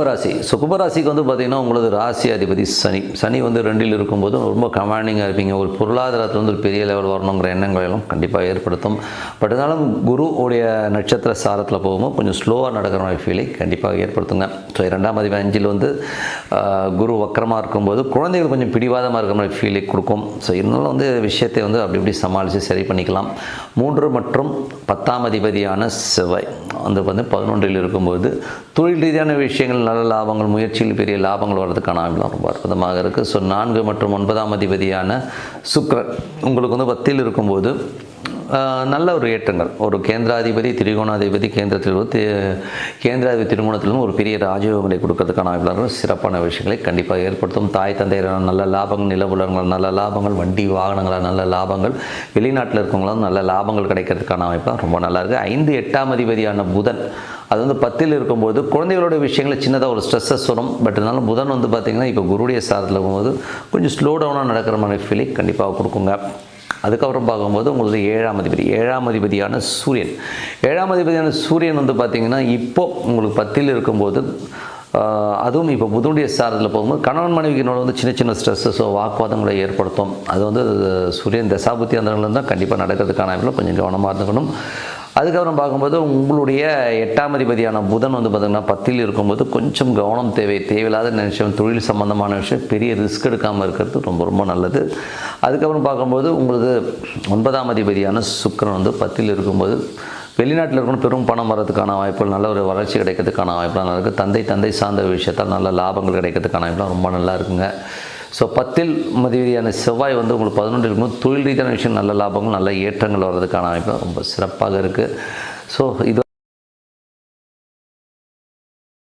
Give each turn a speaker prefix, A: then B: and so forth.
A: கும்பராசி ஸோ கும்பராசிக்கு வந்து பார்த்திங்கன்னா உங்களது ராசி அதிபதி சனி. சனி வந்து ரெண்டில் இருக்கும்போது ரொம்ப கமாண்டிங்காக இருப்பீங்க. ஒரு பொருளாதாரத்தில் வந்து ஒரு பெரிய லெவல் வரணுங்கிற எண்ணங்களை எல்லாம் கண்டிப்பாக ஏற்படுத்தும். பட் இருந்தாலும் குரு உடைய நட்சத்திர சாரத்தில் போகும்போது கொஞ்சம் ஸ்லோவாக நடக்கிற மாதிரி ஃபீலை கண்டிப்பாக ஏற்படுத்துங்க. ஸோ இரண்டாம் அதிபதி அஞ்சில் வந்து குரு வக்கரமாக இருக்கும்போது குழந்தைகள் கொஞ்சம் பிடிவாதமாக இருக்கிற மாதிரி ஃபீலை கொடுக்கும். ஸோ இருந்தாலும் வந்து விஷயத்தை வந்து அப்படி இப்படி சமாளித்து சரி பண்ணிக்கலாம். மூன்று மற்றும் பத்தாம் அதிபதியான செவ்வாய். வந்து வந்து பதினொன்றில் இருக்கும்போது தொழில் ரீதியான விஷயங்கள் நல்ல லாபங்கள் முயற்சியில் பெரிய லாபங்கள் வர்றதுக்கான ஆங்கிலம் ரொம்ப அற்புதமாக இருக்குது ஸோ நான்கு மற்றும் ஒன்பதாம் அதிபதியான சுக்ரன் உங்களுக்கு வந்து பத்தில் இருக்கும்போது நல்ல ஒரு ஏற்றங்கள். ஒரு கேந்திராதிபதி திரிகோணாதிபதி கேந்திரத்தில் கேந்திராதிபதி திருமணத்திலும் ஒரு பெரிய ராஜயோகங்களை கொடுக்கறதுக்கான வாய்ப்புகள் சிறப்பான விஷயங்களை கண்டிப்பாக ஏற்படுத்தும். தாய் தந்தையரான நல்ல லாபங்கள் நிலவுலகங்கள் நல்ல லாபங்கள் வண்டி வாகனங்களால் நல்ல லாபங்கள் வெளிநாட்டில் இருக்கவங்களும் நல்ல லாபங்கள் கிடைக்கிறதுக்கான அமைப்பாக ரொம்ப நல்லா இருக்குது ஐந்து எட்டாம் அதிபதியான புதன் அது வந்து பத்தில் இருக்கும்போது குழந்தைகளோட விஷயங்களில் சின்னதாக ஒரு ஸ்ட்ரெஸ்ஸஸ் வரும் பட் இருந்தாலும் புதன் வந்து பார்த்திங்கன்னா இப்போ குருடைய சாரத்தில் இருக்கும்போது கொஞ்சம் ஸ்லோ டவுனாக நடக்கிற மாதிரி ஃபீலிங் கண்டிப்பாக கொடுக்குங்க. அதுக்கப்புறம் பார்க்கும்போது உங்களுக்கு ஏழாம் அதிபதி ஏழாம் அதிபதியான சூரியன். ஏழாம் அதிபதியான சூரியன் வந்து பார்த்திங்கன்னா இப்போது உங்களுக்கு பத்தில் இருக்கும்போது அதுவும் இப்போ புதனுடைய சாரத்தில் போகும்போது கணவன் மனைவிக்கினோட வந்து சின்ன சின்ன ஸ்ட்ரெஸ்ஸஸோ வாக்குவாதங்களை ஏற்படுத்தும். அது வந்து சூரியன் தசாபுத்தி அந்த தான் கண்டிப்பாக நடக்கிறதுக்கான கொஞ்சம் கவனமாக இருந்துக்கணும். அதுக்கப்புறம் பார்க்கும்போது உங்களுடைய எட்டாம் அதிபதியான புதன் வந்து பார்த்திங்கன்னா பத்தில் இருக்கும்போது கொஞ்சம் கவனம் தேவை தேவையில்லாத விஷயம் தொழில் சம்மந்தமான விஷயம் பெரிய ரிஸ்க் எடுக்காமல் இருக்கிறது ரொம்ப ரொம்ப நல்லது. அதுக்கப்புறம் பார்க்கும்போது உங்களது ஒன்பதாம் அதிபதியான சுக்கரன் வந்து பத்தில் இருக்கும்போது வெளிநாட்டில் இருக்கணும் பெரும் பணம் வரதுக்கான வாய்ப்புகள் நல்ல ஒரு வளர்ச்சி கிடைக்கிறதுக்கான வாய்ப்புலாம் நல்லா இருக்குது தந்தை தந்தை சார்ந்த விஷயத்தால் நல்ல லாபங்கள் கிடைக்கிறதுக்கான வாய்ப்புலாம் ரொம்ப நல்லா இருக்குங்க. ஸோ பத்தில் மதிவீதியான செவ்வாய் வந்து உங்களுக்கு பதினொன்று இருக்கும்போது தொழில் ரீதியான விஷயம் நல்ல லாபங்கள் நல்ல ஏற்றங்கள் வர்றதுக்கான அமைப்பு ரொம்ப சிறப்பாக இருக்குது ஸோ இது